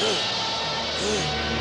うん。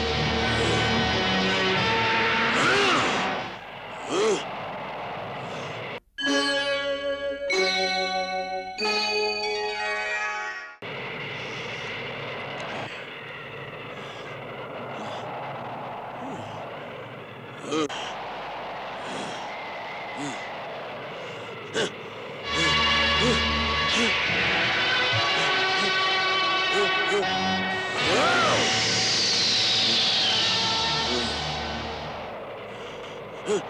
Huh.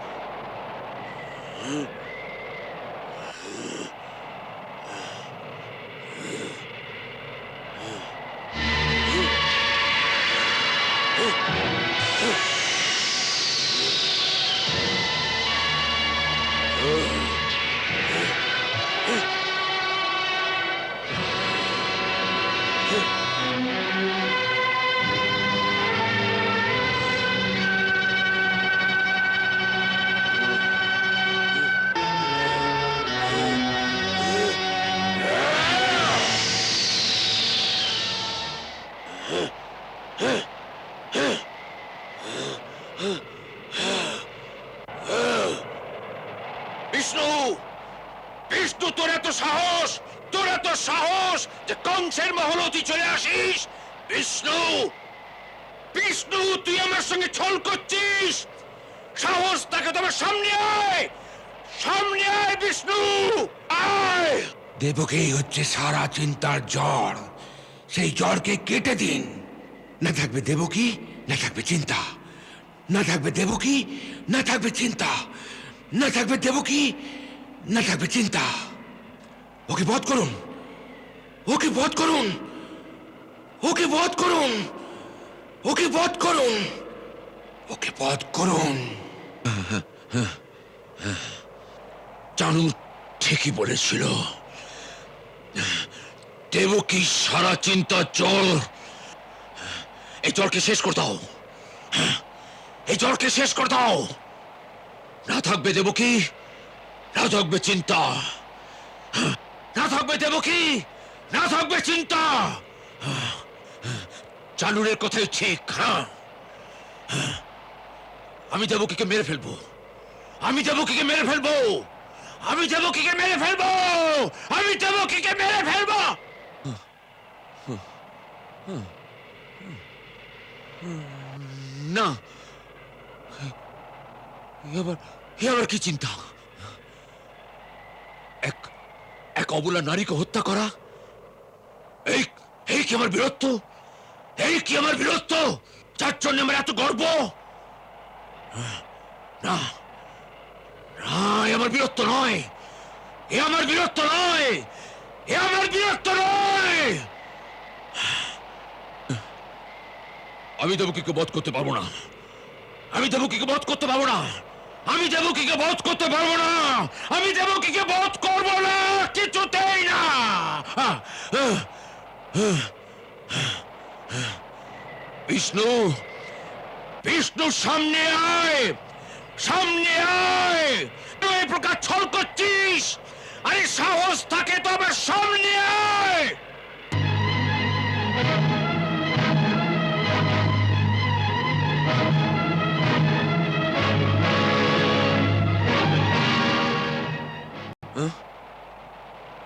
Vishnu Vishnu, তোর এত সাহস, তোর এত সাহস যে কংসের মহল তুই চলে আসিস। বিষ্ণু বিষ্ণু, তুই আমার সঙ্গে ছল করছিস। সাহস তাকে তোমার সামনে আয় সামনে আয় বিষ্ণু, আয়। দেবকে হচ্ছে সারা চিন্তার জ্বর। সেই জ্বরকে কেটে দিন। না থাকবে দেবকী, না থাকবে চিন্তা। না থাকবে দেবকী, না থাকবে চিন্তা। না থাকবে দেবকী, না থাকবে চিন্তা। ওকে বধ করুন, ওকে বধ করুন, ওকে বধ করুন, ওকে বধ করুন, ওকে বধ করুন। জানু ঠিকই বলেছিল, দেবকী সারা চিন্তা জল এই জলকে শেষ করে দাও। এই জলকে শেষ করে দাও। না থাকবে দেবকী না থাকবে চিন্তা। না থাকবে দেবকী না থাকবে চিন্তা। চালুরের কথাই ঠিক হ্যাঁ আমি দেবকীকে মেরে ফেলব। আমি দেবকীকে মেরে ফেলব। আমি দেবকীকে মেরে ফেলব। আমি দেবকীকে মেরে ফেলব। না। আবার, এ আবার কি চিন্তা? এক এক অবলা নারীকে হত্যা করা? এই এই কি আমার বীরত্ব? এই কি আমার বীরত্ব? যার জন্য আমার এত গর্ব? না না, এ আমার বীরত্ব নয়। এ আমার বীরত্ব নয়। এ আমার বীরত্ব নয়। আমি দেবকীকে বধ করতে পারব না? আমি দেবকীকে বধ করতে পারব না? আমি দেবকীকে বধ করতে পারব না। আমি দেবকীকে বধ করব না। কিছুতেই না। বিষ্ণু বিষ্ণু, সামনে আয়। সামনে আয়। তুই এই প্রকার ছল করছিস। আরে সাহস থাকে তবে সামনে আয়।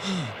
Hey!